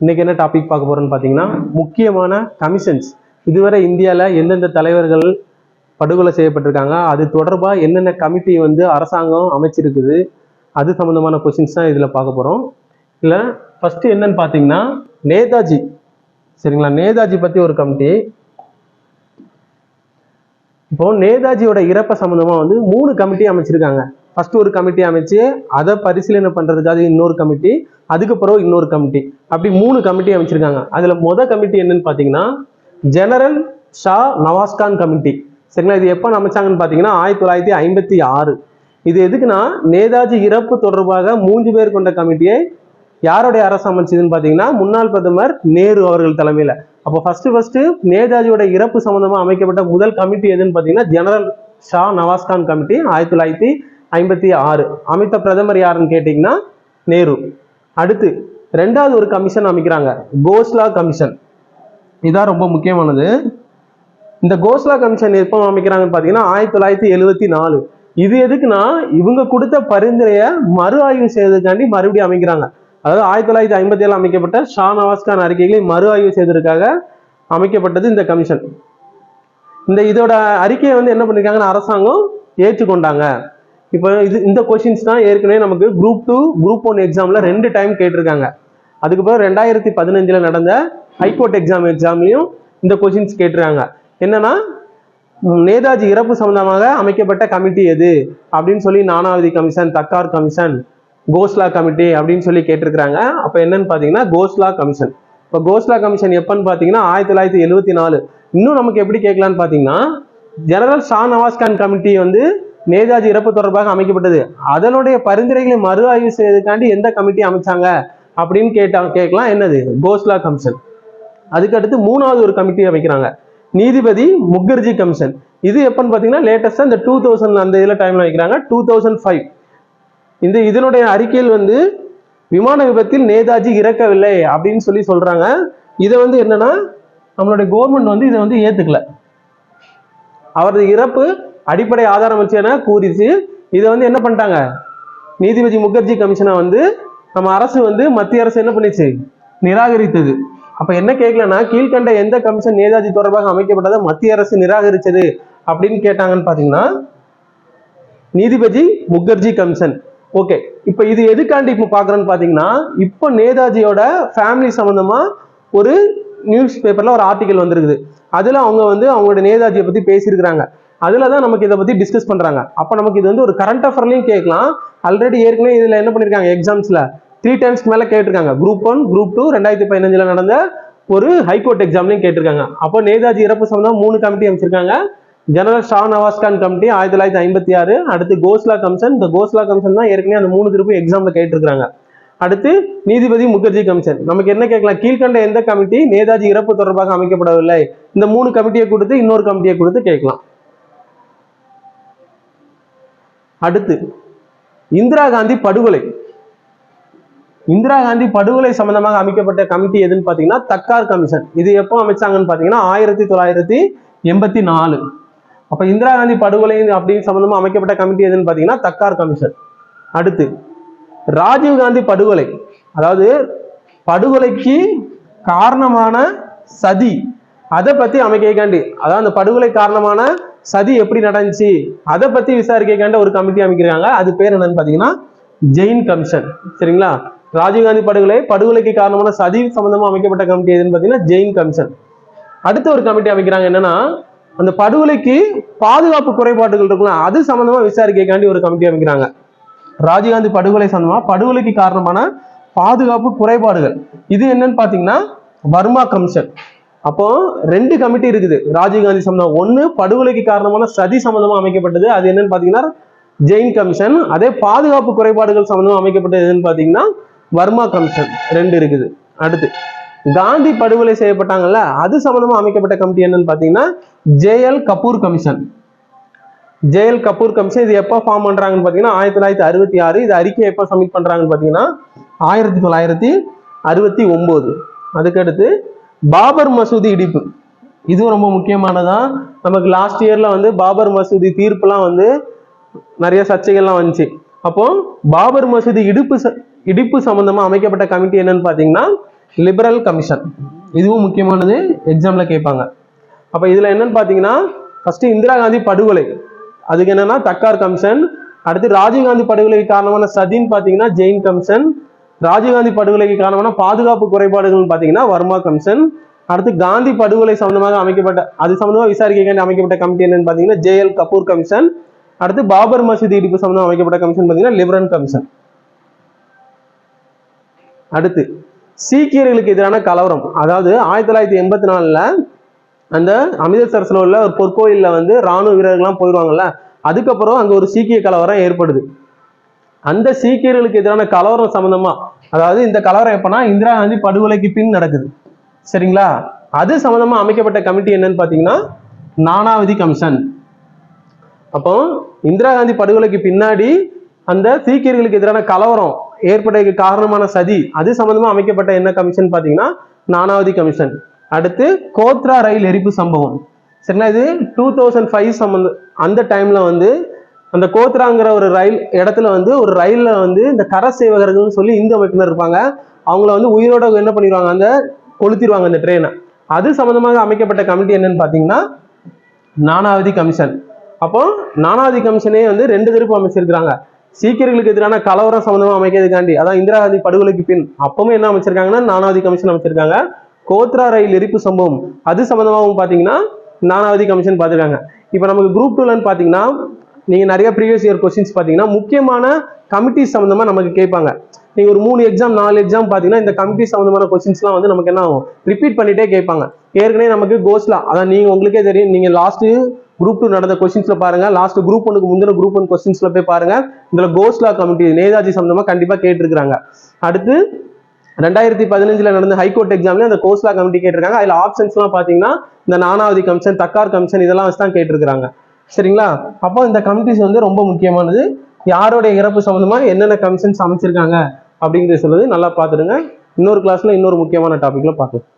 இன்னைக்கு என்ன டாபிக் பார்க்க போறோம்னு பார்த்தீங்கன்னா முக்கியமான கமிஷன்ஸ் இதுவரை இந்தியாவில் எந்தெந்த தலைவர்கள் படுகொலை செய்யப்பட்டிருக்காங்க அது தொடர்பாக என்னென்ன கமிட்டி வந்து அரசாங்கம் அமைச்சிருக்குது அது சம்மந்தமான கொஷின்ஸ் தான் இதில் பார்க்க போகிறோம் இல்லை ஃபஸ்ட்டு என்னன்னு பார்த்தீங்கன்னா நேதாஜி. சரிங்களா? நேதாஜி பற்றி ஒரு கமிட்டி இப்போ நேதாஜியோட இறப்பை சம்மந்தமாக வந்து மூணு கமிட்டி அமைச்சிருக்காங்க. ஃபர்ஸ்ட் ஒரு கமிட்டி அமைச்சு அதை பரிசீலனை பண்ணுறதுக்காக இன்னொரு கமிட்டி அதுக்கப்புறம் இன்னொரு கமிட்டி அப்படி மூணு கமிட்டி அமைச்சிருக்காங்க. அதுல முத கமிட்டி என்னன்னு பாத்தீங்கன்னா ஜெனரல் ஷா நவாஸ்கான் கமிட்டி சரிங்களா? இது எப்போ அமைச்சாங்கன்னு பாத்தீங்கன்னா ஆயிரத்தி தொள்ளாயிரத்தி ஐம்பத்தி ஆறு. இது எதுக்குன்னா நேதாஜி இறப்பு தொடர்பாக மூன்று பேர் கொண்ட கமிட்டியை யாருடைய அரசு அமைச்சதுன்னு பாத்தீங்கன்னா முன்னாள் பிரதமர் நேரு அவர்கள் தலைமையில. அப்போ ஃபர்ஸ்ட் ஃபர்ஸ்ட் நேதாஜியோட இறப்பு சம்பந்தமா அமைக்கப்பட்ட முதல் கமிட்டி எதுன்னு பாத்தீங்கன்னா ஜெனரல் ஷா நவாஸ்கான் கமிட்டி ஆயிரத்தி தொள்ளாயிரத்தி ஐம்பத்தி ஆறு. அமைத்த பிரதமர் யாருன்னு கேட்டீங்கன்னா நேரு. அடுத்து ரெண்டாவது ஒரு கமிஷன் அமைக்கிறாங்க. கோஸ்லா கமிஷன் இதான் ரொம்ப முக்கியமானது. இந்த கோஸ்லா கமிஷன் எப்போ அமைக்கிறாங்கன்னு பார்த்தீங்கன்னா ஆயிரத்தி தொள்ளாயிரத்தி எழுவத்தி நாலு. இது எதுக்குன்னா இவங்க கொடுத்த பரிந்துரையை மறு ஆய்வு செய்வதற்காண்டி மறுபடியும் அமைக்கிறாங்க. அதாவது ஆயிரத்தி தொள்ளாயிரத்தி ஐம்பத்தி ஏழு அமைக்கப்பட்ட ஷா நவாஸ்கான் அறிக்கைகளை மறு ஆய்வு செய்வதற்காக அமைக்கப்பட்டது இந்த கமிஷன் இந்த இதோட அறிக்கையை வந்து என்ன பண்ணிருக்காங்கன்னு அரசாங்கம் ஏற்றுக்கொண்டாங்க. இப்போ இது இந்த கொஷின்ஸ் தான் ஏற்கனவே நமக்கு குரூப் டூ குரூப் ஒன் எக்ஸாமில் ரெண்டு டைம் கேட்டிருக்காங்க. அதுக்கப்புறம் ரெண்டாயிரத்தி பதினஞ்சில் நடந்த ஹைகோர்ட் எக்ஸாம் எக்ஸாம்லையும் இந்த கொஷின்ஸ் கேட்டிருக்காங்க. என்னன்னா நேதாஜி இறப்பு சம்பந்தமாக அமைக்கப்பட்ட கமிட்டி எது? அப்படின்னு சொல்லி Nanavati commission Thakkar commission Khosla committee அப்படின்னு சொல்லி கேட்டிருக்கிறாங்க. அப்போ என்னன்னு பார்த்தீங்கன்னா கோஸ்லா கமிஷன் இப்போ கோஸ்லா கமிஷன் எப்பன்னு பார்த்தீங்கன்னா ஆயிரத்தி தொள்ளாயிரத்தி எழுபத்தி நாலு. இன்னும் நமக்கு எப்படி கேட்கலான்னு பார்த்தீங்கன்னா ஜெனரல் ஷா நவாஸ்கான் கமிட்டி வந்து நேதாஜி இறப்பு தொடர்பாக அமைக்கப்பட்டது. அதனுடைய பரிந்துரைகளை மறு ஆய்வு செய்வதற்காண்டி எந்த கமிட்டி அமைச்சாங்க அப்படின்னு கேட்டா கேட்கலாம். என்னது? கோஸ்லா கமிஷன் அதுக்கு அடுத்து மூணாவது ஒரு கமிட்டி அமைக்கிறாங்க. நீதிபதி முகர்ஜி கமிஷன் இது எப்பன்னு பார்த்தீங்கன்னா லேட்டஸ்டாக இந்த டூ தௌசண்ட் அந்த இதில் டைமில் வைக்கிறாங்க. டூ தௌசண்ட் ஃபைவ் இந்த இதனுடைய அறிக்கையில் வந்து விமான விபத்தில் நேதாஜி இறக்கவில்லை அப்படின்னு சொல்லி சொல்றாங்க. இதை வந்து என்னன்னா நம்மளுடைய கவர்மெண்ட் வந்து இதை வந்து ஏத்துக்கல. அவரது இறப்பு அடிப்படை ஆதாரம் வச்சு என கூறிச்சு. இதை வந்து என்ன பண்ணிட்டாங்க? நீதிபதி முகர்ஜி கமிஷனை வந்து நம்ம அரசு வந்து மத்திய அரசு என்ன பண்ணிச்சு? நிராகரித்தது. அப்ப என்ன கேட்கலன்னா கீழ்கண்ட எந்த கமிஷன் நேதாஜி தொடர்பாக அமைக்கப்பட்டதை மத்திய அரசு நிராகரிச்சது அப்படின்னு கேட்டாங்கன்னு பாத்தீங்கன்னா நீதிபதி முகர்ஜி கமிஷன். ஓகே இப்போ இது எதுக்காண்டி இப்போ பார்க்குறோன்னு பார்த்தீங்கன்னா இப்போ நேதாஜியோட ஃபேமிலி சம்மந்தமா ஒரு நியூஸ் பேப்பர்ல ஒரு ஆர்டிக்கல் வந்திருக்குது. அதுல அவங்க வந்து அவங்களோட நேதாஜியை பத்தி பேசியிருக்கிறாங்க. அதில் தான் நமக்கு இதை பற்றி டிஸ்கஸ் பண்ணுறாங்க அப்போ நமக்கு இது வந்து ஒரு கரண்ட் அஃபர்லையும் கேட்கலாம். ஆல்ரெடி ஏற்கனவே இதில் என்ன பண்ணியிருக்காங்க எக்ஸாம்ஸில் த்ரீ டைம்ஸ்க்கு மேலே கேட்டிருக்காங்க. குரூப் ஒன் குரூப் டூ ரெண்டாயிரத்தி பதினஞ்சில் நடந்த ஒரு ஹைகோர்ட் எக்ஸாம்லையும் கேட்டிருக்காங்க. அப்போ நேதாஜி இறப்பு சம்பந்தம் மூணு கமிட்டி அமைச்சிருக்காங்க. ஜெனரல் ஷா நவாஸ்கான் கமிட்டி ஆயிரத்தி தொள்ளாயிரத்தி ஐம்பத்தி ஆறு. அடுத்து கோஸ்லா கமிஷன் இந்த கோஸ்லா கமிஷன் தான் ஏற்கனவே அந்த மூணு திருப்பும் எக்ஸாம்ல கேட்டிருக்காங்க அடுத்து நீதிபதி முகர்ஜி கமிஷன் நமக்கு என்ன கேட்கலாம்? கீழ்கண்ட எந்த கமிட்டி நேதாஜி இறப்பு தொடர்பாக அமைக்கப்படவில்லை. இந்த மூணு கமிட்டியை கொடுத்து இன்னொரு கமிட்டியை கொடுத்து கேட்கலாம். அடுத்து இந்திரா காந்தி படுகொலை. இந்திரா காந்தி படுகொலை சம்பந்தமாக அமைக்கப்பட்ட கமிட்டி எதுன்னு பாத்தீங்கன்னா தக்கார் கமிஷன். இது எப்போ அமைச்சாங்கன்னு பாத்தீங்கன்னா ஆயிரத்தி தொள்ளாயிரத்தி எண்பத்தி நாலு. அப்ப இந்திரா காந்தி படுகொலை அப்படின்னு சம்பந்தமா அமைக்கப்பட்ட கமிட்டி எதுன்னு பாத்தீங்கன்னா தக்கார் கமிஷன். அடுத்து ராஜீவ் காந்தி படுகொலை. அதாவது படுகொலைக்கு காரணமான சதி. அதை பத்தி அமைக்கக்காண்டி அதாவது அந்த படுகொலை காரணமான சதி எப்படி நடந்துச்சு? அதை பத்தி விசாரிக்காண்ட ஒரு கமிட்டி அமைக்கிறாங்க. அது பேர் என்னன்னு பாத்தீங்கன்னா ஜெயின் கமிஷன். சரிங்களா? ராஜீவ்காந்தி படுகொலை படுகொலைக்கு காரணமான சதி சம்பந்தமா அமைக்கப்பட்ட கமிட்டி எதுன்னு பாத்தீங்கன்னா ஜெயின் கமிஷன். அடுத்த ஒரு கமிட்டி அமைக்கிறாங்க என்னன்னா அந்த படுகொலைக்கு பாதுகாப்பு குறைபாடுகள் இருக்கலாம் அது சம்பந்தமா விசாரிக்கக்காண்டி ஒரு கமிட்டி அமைக்கிறாங்க. ராஜீவ்காந்தி படுகொலை சம்பந்தமா படுகொலைக்கு காரணமான பாதுகாப்பு குறைபாடுகள். இது என்னன்னு பாத்தீங்கன்னா வர்மா கமிஷன். அப்போ ரெண்டு கமிட்டி இருக்குது. ராஜீவ்காந்தி சம்பந்தம் ஒன்று படுகொலைக்கு காரணமான சதி சம்பந்தமா அமைக்கப்பட்டது. அது என்னன்னு பாத்தீங்கன்னா ஜெயின் கமிஷன் அதே பாதுகாப்பு குறைபாடுகள் சம்பந்தமா அமைக்கப்பட்டது எதுன்னு பாத்தீங்கன்னா வர்மா கமிஷன் ரெண்டு இருக்குது. அடுத்து காந்தி படுகொலை செய்யப்பட்டாங்கல்ல அது சம்பந்தமா அமைக்கப்பட்ட கமிட்டி என்னன்னு பாத்தீங்கன்னா JL Kapoor commission JL Kapoor commission இது எப்போ ஃபார்ம் பண்றாங்கன்னு பாத்தீங்கன்னா ஆயிரத்தி தொள்ளாயிரத்தி அறுபத்தி ஆறு. இது அறிக்கை எப்போ சப்மிட் பண்றாங்கன்னு பாத்தீங்கன்னா ஆயிரத்தி தொள்ளாயிரத்தி அறுபத்தி ஒன்பது அதுக்கடுத்து பாபர் மசூதி இடிப்பு. இதுவும் ரொம்ப முக்கியமானதா? நமக்கு லாஸ்ட் இயர்ல வந்து பாபர் மசூதி தீர்ப்புலாம் வந்து நிறைய சர்ச்சைகள்லாம் வந்துச்சு. அப்போ பாபர் மசூதி இடிப்பு ச- இடிப்பு சம்பந்தமா அமைக்கப்பட்ட கமிட்டி என்னன்னு பாத்தீங்கன்னா லிபரல் கமிஷன் இதுவும் முக்கியமானது எக்ஸாம்ல கேட்பாங்க. அப்ப இதுல என்னன்னு பாத்தீங்கன்னா ஃபர்ஸ்ட் இந்திரா காந்தி படுகொலை. அதுக்கு என்னன்னா தக்கார் கமிஷன் அடுத்து ராஜீவ்காந்தி படுகொலைக்கு காரணமான சதின்னு பாத்தீங்கன்னா ஜெயின் கமிஷன் ராஜீவ்காந்தி படுகொலைக்கு காரணமான பாதுகாப்பு குறைபாடுகள்னு பாத்தீங்கன்னா வர்மா கமிஷன். அடுத்து காந்தி படுகொலை சம்பந்தமாக அமைக்கப்பட்ட அது சம்பந்தமாக விசாரிக்கைக்காண்டி அமைக்கப்பட்ட கமிட்டி என்னன்னு பாத்தீங்கன்னா ஜேஎல் கபூர் கமிஷன். அடுத்து பாபர் மசூதி இடிப்பு சம்பந்தமா அமைக்கப்பட்ட கமிஷன் பாத்தீங்கன்னா லிபரன் கமிஷன். அடுத்து சீக்கியர்களுக்கு எதிரான கலவரம். அதாவது ஆயிரத்தி தொள்ளாயிரத்தி எண்பத்தி நாலுல அந்த அமிர்தசரஸில் உள்ள ஒரு பொற்கோயில்ல வந்து ராணுவ வீரர்கள்லாம் போயிடுவாங்கல்ல அதுக்கப்புறம் அங்க ஒரு சீக்கிய கலவரம் ஏற்படுது. அந்த சீக்கியர்களுக்கு எதிரான கலவரம் சம்பந்தமா அதாவது இந்த கலவரம் எப்பன்னா இந்திரா காந்தி படுகொலைக்கு பின் நடக்குது. சரிங்களா? அது சம்பந்தமா அமைக்கப்பட்ட கமிட்டி என்னன்னு பாத்தீங்கன்னா நானாவதி கமிஷன். அப்போ இந்திரா காந்தி படுகொலைக்கு பின்னாடி அந்த சீக்கியர்களுக்கு எதிரான கலவரம் ஏற்பட்டதுக்கு காரணமான சதி அது சம்பந்தமா அமைக்கப்பட்ட என்ன கமிஷன் பாத்தீங்கன்னா நானாவதி கமிஷன். அடுத்து கோத்ரா ரயில் எரிப்பு சம்பவம். சரிங்களா? இது டூ தௌசண்ட் ஃபைவ் சம்பந்த அந்த டைம்ல வந்து அந்த கோத்ராங்கிற ஒரு ரயில் இடத்துல வந்து ஒரு ரயில்ல வந்து இந்த கர சேவகர்கள்னு சொல்லி இந்து அமைப்பினர் இருப்பாங்க. அவங்கள வந்து உயிரோட என்ன பண்ணிடுவாங்க அந்த கொளுத்திடுவாங்க அந்த ட்ரெயினை அது சம்பந்தமாக அமைக்கப்பட்ட கமிட்டி என்னன்னு பார்த்தீங்கன்னா நானாவதி கமிஷன் அப்போ நானாவதி கமிஷனே வந்து ரெண்டு திருப்பு அமைச்சிருக்கிறாங்க. சீக்கியர்களுக்கு எதிரான கலவரம் சம்மந்தமாக அமைக்கிறதுக்காண்டி. அதான் இந்திரா காந்தி படுகொலைக்கு பின். அப்பவும் என்ன அமைச்சிருக்காங்கன்னா நானாவதி கமிஷன் அமைச்சிருக்காங்க. கோத்ரா ரயில் எரிப்பு சம்பவம். அது சம்பந்தமாகவும் பார்த்தீங்கன்னா நானாவதி கமிஷன் பார்த்துருக்காங்க. இப்போ நமக்கு குரூப் டூலன்னு பார்த்தீங்கன்னா நீங்கள் நிறைய ப்ரீவியஸ் இயர் கொஸ்டின்ஸ் பார்த்தீங்கன்னா முக்கியமான கமிட்டி சம்மந்தமாக நமக்கு கேட்பாங்க. நீங்கள் ஒரு மூணு எக்ஸாம் நாலு எக்ஸாம் பார்த்தீங்கன்னா இந்த கமிட்டி சம்மந்தமான கொஸ்டின்ஸ்லாம் வந்து நமக்கு என்ன ஆகும்? ரிப்பீட் பண்ணிட்டே கேட்பாங்க. ஏற்கனவே நமக்கு கோஸ்லா அதான் நீங்கள் உங்களுக்கே தெரியும். நீங்கள் லாஸ்ட்டு குரூப் டூ நடந்த கொஸ்டின்ஸில் பாருங்கள் லாஸ்ட் குரூப் ஒனுக்கு முந்தின குரூப் ஒன் கொஸ்டின்ஸில் போய் பாருங்கள் இதில் கோஸ்லா கமிட்டி நேதாஜி சம்மந்தமாக கண்டிப்பாக கேட்டிருக்கிறாங்க. அடுத்து ரெண்டாயிரத்தி பதினஞ்சில் நடந்த ஹைகோர்ட் எக்ஸாம்ல அந்த கோஸ்லா கமிட்டி கேட்டிருக்காங்க. அதில் ஆப்ஷன்ஸ் எல்லாம் இந்த நானாவதி கமிஷன் தக்கார் கமிஷன் இதெல்லாம் வச்சு தான் கேட்டிருக்காங்க சரிங்களா? அப்போ இந்த கமிட்டிஸ் வந்து ரொம்ப முக்கியமானது. யாருடைய இறப்பு சம்மந்தமாக என்னென்ன கமிஷன்ஸ் அமைச்சிருக்காங்க அப்படிங்கிறத சொல்லுது. நல்லா பார்த்துடுங்க. இன்னொரு கிளாஸில் இன்னொரு முக்கியமான டாப்பிக்கில் பார்க்கலாம்.